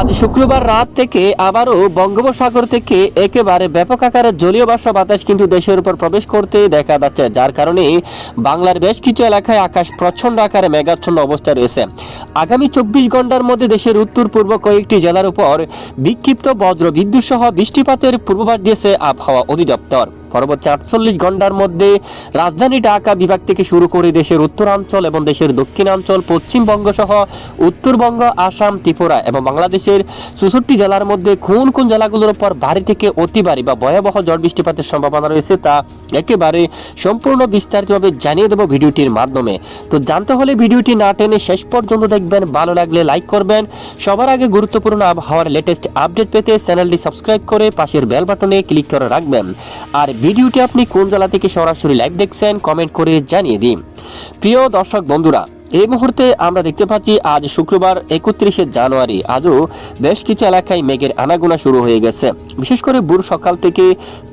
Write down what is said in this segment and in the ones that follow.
আজ শুক্রবার রাত থেকে আবারও বঙ্গোপসাগর থেকে একেবারে ব্যাপক আকারে জলীয় বাষ্প বাতাস কিন্তু দেশের উপর প্রবেশ করতে দেখা যাচ্ছে, যার কারণে বাংলার বেশ কিছু এলাকায় আকাশ প্রচণ্ড আকারে মেঘাচ্ছন্ন অবস্থায় রয়েছে। আগামী চব্বিশ ঘণ্টার মধ্যে দেশের উত্তর, পূর্ব কয়েকটি জেলার উপর বিক্ষিপ্ত বজ্র বিদ্যুৎ সহ বৃষ্টিপাতের পূর্বাভাস দিয়েছে আবহাওয়া অধিদপ্তর। পরবর্তী আটচল্লিশ ঘণ্টার মধ্যে রাজধানী ঢাকা বিভাগ থেকে শুরু করে দেশের উত্তরাঞ্চল এবং দেশের দক্ষিণাঞ্চল, পশ্চিমবঙ্গ সহ উত্তরবঙ্গ, আসাম, ত্রিপুরা এবং বাংলাদেশের চৌষট্টি জেলার মধ্যে কোন কোন জেলাগুলোর উপর ভারী থেকে অতি ভারী বা ভয়াবহ ঝড় বৃষ্টিপাতের সম্ভাবনা রয়েছে তা একেবারে সম্পূর্ণ বিস্তারিতভাবে জানিয়ে দেবো ভিডিওটির মাধ্যমে। তো জানতে হলে ভিডিওটি না টেনে শেষ পর্যন্ত দেখবেন, ভালো লাগলে লাইক করবেন। সবার আগে গুরুত্বপূর্ণ আবহাওয়ার লেটেস্ট আপডেট পেতে চ্যানেলটি সাবস্ক্রাইব করে পাশের বেল বাটনে ক্লিক করে রাখবেন। আর ভিডিওটি আপনি কোন জেলা থেকে সরাসরি লাইভ দেখছেন কমেন্ট করে জানিয়ে দিন। প্রিয় দর্শক বন্ধুরা, এই মুহূর্তে আমরা দেখতে পাচ্ছি, আজ শুক্রবার একত্রিশে জানুয়ারি, আজও বেশ কিছু এলাকায় মেঘের আনাগোনা শুরু হয়ে গেছে। বিশেষ করে ভোর সকাল থেকে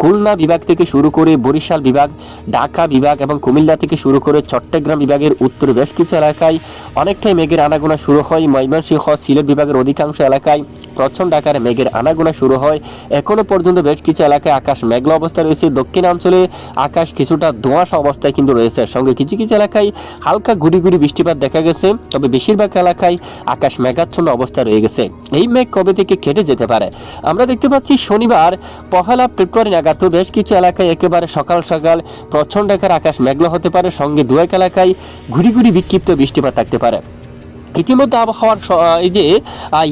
খুলনা বিভাগ থেকে শুরু করে বরিশাল বিভাগ, ঢাকা বিভাগ এবং কুমিল্লা থেকে শুরু করে চট্টগ্রাম বিভাগের উত্তর বেশ কিছু এলাকায় অনেকটাই মেঘের আনাগোনা শুরু হয়। ময়মনসিংহ, সিলেট বিভাগের অধিকাংশ এলাকায় প্রচণ্ড আকারে মেঘের আনাগোনা শুরু হয়। এখনও পর্যন্ত বেশ কিছু এলাকায় আকাশ মেঘলা অবস্থা রয়েছে। দক্ষিণাঞ্চলে আকাশ কিছুটা ধোঁয়াশা অবস্থায় কিন্তু রয়েছে। সঙ্গে কিছু কিছু এলাকায় হালকা গুড়ি গুড়ি বৃষ্টিপাত দেখা গেছে। তবে বেশিরভাগ এলাকায় আকাশ মেঘাচ্ছন্ন অবস্থা রয়ে গেছে। এই মেঘ কবে থেকে কেটে যেতে পারে? আমরা দেখতে পাচ্ছি শনিবার পহেলা ফেব্রুয়ারি নাগাদ বেশ কিছু এলাকায় একেবারে সকাল সকাল প্রচণ্ড আকার আকাশ মেঘলা হতে পারে। সঙ্গে দু এক এলাকায় ঘুরি ঘুরি বিক্ষিপ্ত বৃষ্টিপাত থাকতে পারে। ইতিমধ্যে আবহাওয়ার এই যে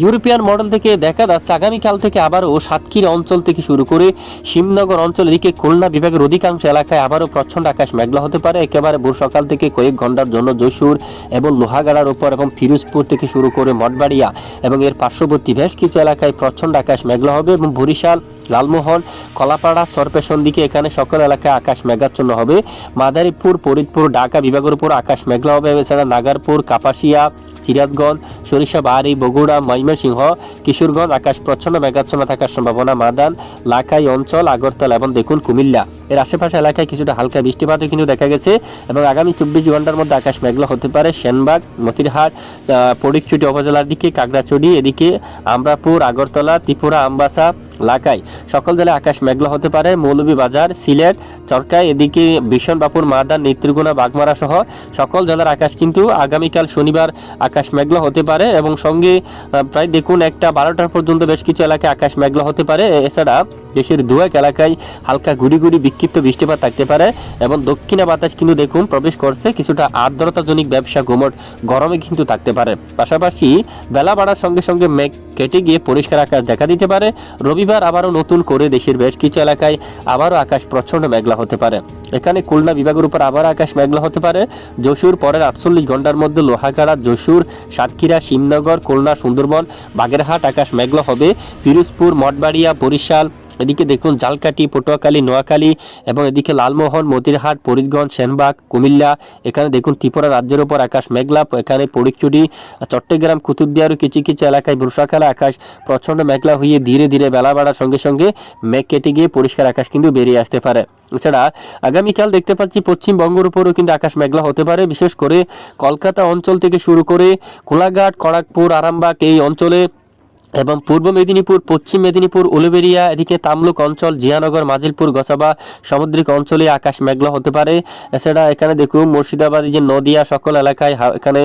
ইউরোপিয়ান মডেল থেকে দেখা যাচ্ছে, আগামীকাল থেকে আবারও সাতক্ষীরা অঞ্চল থেকে শুরু করে শিবনগর অঞ্চল, এদিকে খুলনা বিভাগের অধিকাংশ এলাকায় আবারও প্রচণ্ড আকাশ মেঘলা হতে পারে। একেবারে ভোর সকাল থেকে কয়েক ঘণ্টার জন্য যশোর এবং লোহাগাড়ার ওপর এবং ফিরোজপুর থেকে শুরু করে মঠবাড়িয়া এবং এর পার্শ্ববর্তী বেশ কিছু এলাকায় প্রচণ্ড আকাশ মেঘলা হবে এবং বরিশাল, লালমোহন, কলাপাড়া, চরপেশন দিকে এখানে সকল এলাকায় আকাশ মেঘাচ্ছন্ন হবে। মাদারীপুর, ফরিদপুর, ঢাকা বিভাগের উপর আকাশ মেঘলা হবে। এছাড়া নাগারপুর, কাপাসিয়া সিরাজগঞ্জ সরিষাবাড়ি, বগুড়া, ময়মনসিংহ, কিশোরগঞ্জ, আকাশ প্রচ্ছন্ন, মেঘাচ্ছন্ন থাকার সম্ভাবনা মাদান, লাখাই অঞ্চল, আগরতলা এবং দেখুন কুমিল্লা। এর আশেপাশে এলাকায় কিছুটা হালকা বৃষ্টিপাতও কিন্তু দেখা গেছে এবং আগামী চব্বিশ ঘণ্টার মধ্যে আকাশ মেঘলা হতে পারে। সেনবাগ, মতিরহাট ফটিকচুটি উপজেলার দিকে, কাকড়াচড়ি, এদিকে আমরাপুর, আগরতলা, ত্রিপুরা, আমবাসা লাকাই সকল জেলায় আকাশ মেঘলা হতে পারে। মৌলভীবাজার, সিলেট, চরকায়, এদিকে ভীষণবাপুর মাদার নেত্রীগুনা বাগমারা সহ সকল জেলার আকাশ কিন্তু আগামীকাল শনিবার আকাশ মেঘলা হতে পারে এবং সঙ্গে প্রায় দেখুন একটা বারোটার পর্যন্ত বেশ কিছু এলাকায় আকাশ মেঘলা হতে পারে। এছাড়া দেশের দু এক এলাকায় হালকা গুড়ি গুড়ি বিক্ষিপ্ত বৃষ্টিপাত থাকতে পারে এবং দক্ষিণা বাতাস কিন্তু দেখুন প্রবেশ করছে, কিছুটা আর্দ্রতাজনিক ব্যবসা ঘুমট গরমে কিন্তু থাকতে পারে। পাশাপাশি বেলা বাড়ার সঙ্গে সঙ্গে মেঘ কেটে গিয়ে পরিষ্কার আকাশ দেখা দিতে পারে। রবিবার আবারও নতুন করে দেশের বেশ কিছু এলাকায় আবারও আকাশ প্রচণ্ড মেঘলা হতে পারে। এখানে খুলনা বিভাগের উপর আবার আকাশ মেঘলা হতে পারে। যশোর পরের আটচল্লিশ ঘণ্টার মধ্যে লোহাগাড়া যশোর, সাতক্ষীরা শিবনগর খুলনা, সুন্দরবন, বাগেরহাট আকাশ মেঘলা হবে। পিরোজপুর, মঠবাড়িয়া, বরিশাল এদিকে দেখুন জালকাটি পটুয়াখালী, নোয়াখালী এবং এদিকে লালমোহন, মতিরহাট, ফরিদগঞ্জ, সেনবাগ, কুমিল্লা, এখানে দেখুন ত্রিপুরা রাজ্যের উপর আকাশ মেঘলা, এখানে পরিকচুটি চট্টগ্রাম কুতুবদিয়ার কিছু কিছু এলাকায় বর্ষাকালে আকাশ প্রচণ্ড মেঘলা হয়ে ধীরে ধীরে বেলা বাড়ার সঙ্গে সঙ্গে মেঘ কেটে গিয়ে পরিষ্কার আকাশ কিন্তু বেরিয়ে আসতে পারে। এছাড়া আগামীকাল দেখতে পাচ্ছি পশ্চিমবঙ্গের উপরও কিন্তু আকাশ মেঘলা হতে পারে, বিশেষ করে কলকাতা অঞ্চল থেকে শুরু করে কোলাঘাট খড়গপুর আরামবাগ এই অঞ্চলে এবং পূর্ব মেদিনীপুর, পশ্চিম মেদিনীপুর, উলুবেড়িয়া, এদিকে তামলুক অঞ্চল, জিয়ানগর, মাজিলপুর, গসাবা সামুদ্রিক অঞ্চলে আকাশ মেঘলা হতে পারে। এছাড়া এখানে দেখুন, মুর্শিদাবাদ যে নদিয়া সকল এলাকায় এখানে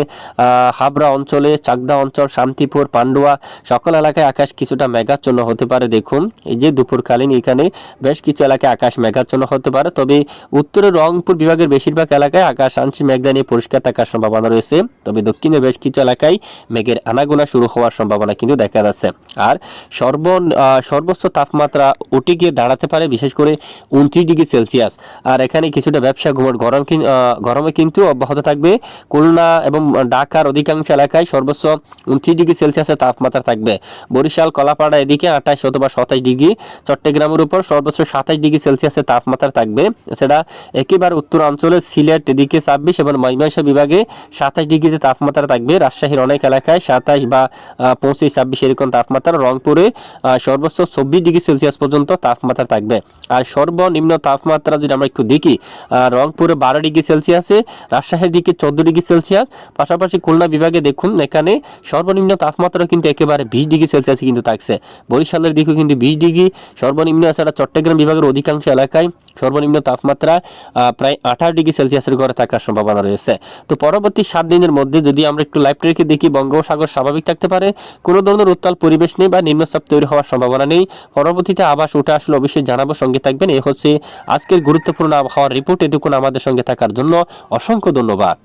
হাবড়া অঞ্চলে, চাকদা অঞ্চল, শান্তিপুর, পান্ডুয়া সকল এলাকায় আকাশ কিছুটা মেঘাচ্ছন্ন হতে পারে। দেখুন, এই যে দুপুরকালীন এখানে বেশ কিছু এলাকায় আকাশ মেঘাচ্ছন্ন হতে পারে। তবে উত্তরের রংপুর বিভাগের বেশিরভাগ এলাকায় আকাশ আংশিক মেঘলা নিয়ে পরিষ্কার থাকার সম্ভাবনা রয়েছে। তবে দক্ষিণের বেশ কিছু এলাকায় মেঘের আনাগোনা শুরু হওয়ার সম্ভাবনা কিন্তু দেখা যাচ্ছে। আর সর্ব সর্বোচ্চ তাপমাত্রা উঠে গিয়ে দাঁড়াতে পারে বিশেষ করে উনত্রিশ ডিগ্রি সেলসিয়াস। আর এখানে কিছুটা ব্যবসা ঘুমট, গরম গরমে কিন্তু অব্যাহত থাকবে। খুলনা এবং ঢাকার অধিকাংশ এলাকায় সর্বোচ্চ উনত্রিশ ডিগ্রি সেলসিয়াসের তাপমাত্রা থাকবে। বরিশাল, কলাপাড়া এদিকে আঠাশ অথবা সাতাশ ডিগ্রি। চট্টগ্রামের উপর সর্বোচ্চ সাতাশ ডিগ্রি সেলসিয়াসের তাপমাত্রা থাকবে। এছাড়া একেবারে উত্তরাঞ্চলে সিলেট এদিকে ছাব্বিশ এবং ময়মনসিংহ বিভাগে সাতাশ ডিগ্রিতে তাপমাত্রা থাকবে। রাজশাহীর অনেক এলাকায় সাতাশ বা পঁচিশ, ছাব্বিশ এরকম কিছুক্ষণ তাপমাত্রা রংপুরে সর্বোচ্চ চব্বিশ ডিগ্রি সেলসিয়াস পর্যন্ত তাপমাত্রা থাকবে। আর সর্বনিম্ন তাপমাত্রা যদি আমরা একটু দেখি রংপুরে বারো ডিগ্রি সেলসিয়াসে, রাজশাহীর দিকে চোদ্দ ডিগ্রি সেলসিয়াস। পাশাপাশি খুলনা বিভাগে দেখুন, এখানে সর্বনিম্ন তাপমাত্রা কিন্তু একেবারে বিশ ডিগ্রি সেলসিয়াস কিন্তু থাকছে। বরিশালের দিকে কিন্তু বিশ ডিগ্রি, সর্বনিম্ন এছাড়া চট্টগ্রাম বিভাগের অধিকাংশ এলাকায় সর্বনিম্ন তাপমাত্রা প্রায় আঠারো ডিগ্রি সেলসিয়াসের ঘরে থাকার সম্ভাবনা রয়েছে। তো পরবর্তী সাত দিনের মধ্যে যদি আমরা একটু লাইভ রেখে দেখি, বঙ্গোপসাগর স্বাভাবিক থাকতে পারে, কোনো ধরনের উত্তাল পরিবেশ নেই বা নিম্নচাপ তৈরি হওয়ার সম্ভাবনা নেই। পরবর্তীতে আবাস উঠে আসলে অবশ্যই জানাব, সঙ্গে থাকবেন। এ হচ্ছে আজকের গুরুত্বপূর্ণ আবহাওয়ার রিপোর্ট এটুকুন আমাদের সঙ্গে থাকার জন্য অসংখ্য ধন্যবাদ।